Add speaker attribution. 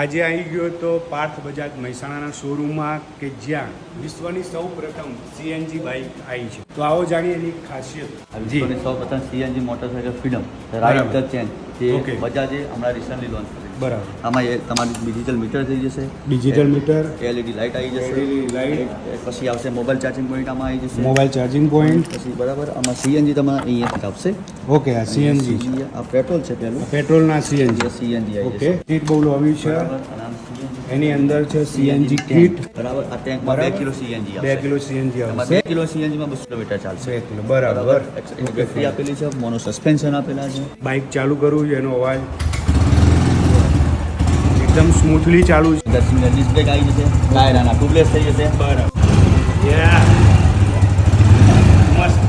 Speaker 1: આજે આવી ગયો તો પાર્થ બજાજ મહેસાણાના શોરૂમમાં કે જ્યાં વિશ્વની સૌ પ્રથમ સીએનજી બાઇક આવી છે. તો આવો જાણીએ એની ખાસિયત.
Speaker 2: વિશ્વની સૌ પ્રથમ CNG motorcycle Freedom. Ride the change તે બજાજે હમણાં રિસન્ટલી લોન્ચ કરી
Speaker 1: બરાબર.
Speaker 2: આમાં એ તમારી ડિજિટલ મીટર થઈ જશે.
Speaker 1: ડિજિટલ મીટર
Speaker 2: એલઈડી લાઇટ આવી જશે.
Speaker 1: LED light.
Speaker 2: એ પછી આવશે મોબાઈલ ચાર્જિંગ પોઈન્ટ આમાં આવી જશે.
Speaker 1: મોબાઈલ ચાર્જિંગ પોઈન્ટ
Speaker 2: પછી બરાબર આમાં સીએનજી તમારે અહીંયાથી આવશે.
Speaker 1: ઓકે આ સીએનજી
Speaker 2: આ પેટ્રોલ છે પેલું.
Speaker 1: પેટ્રોલના સીએનજી
Speaker 2: સીએનજી આવી
Speaker 1: ઓકે કીટ બહુ લોવી છે. એની અંદર છે સીએનજી. કીટ
Speaker 2: બરાબર આ ટેન્કમાં બે કિલો સીએનજી
Speaker 1: બે કિલો સીએનજી આવશે.
Speaker 2: બે કિલો સીએનજીમાં બસો કિલોમીટર ચાલશે.
Speaker 1: બે કિલો બરાબર.
Speaker 2: બેટરી આપેલી છે મોનો સસ્પેન્શન આપેલા છે.
Speaker 1: બાઇક ચાલુ કરવું છે એનો અવાજ. એકદમ સ્મૂથલી ચાલુ છે.
Speaker 2: અંદર સિંગલ ડિસ્ક બ્રેક આવી જશે. ટાયર આના ટ્યુબલેસ થઈ જશે.
Speaker 1: બરાબર. મસ્ત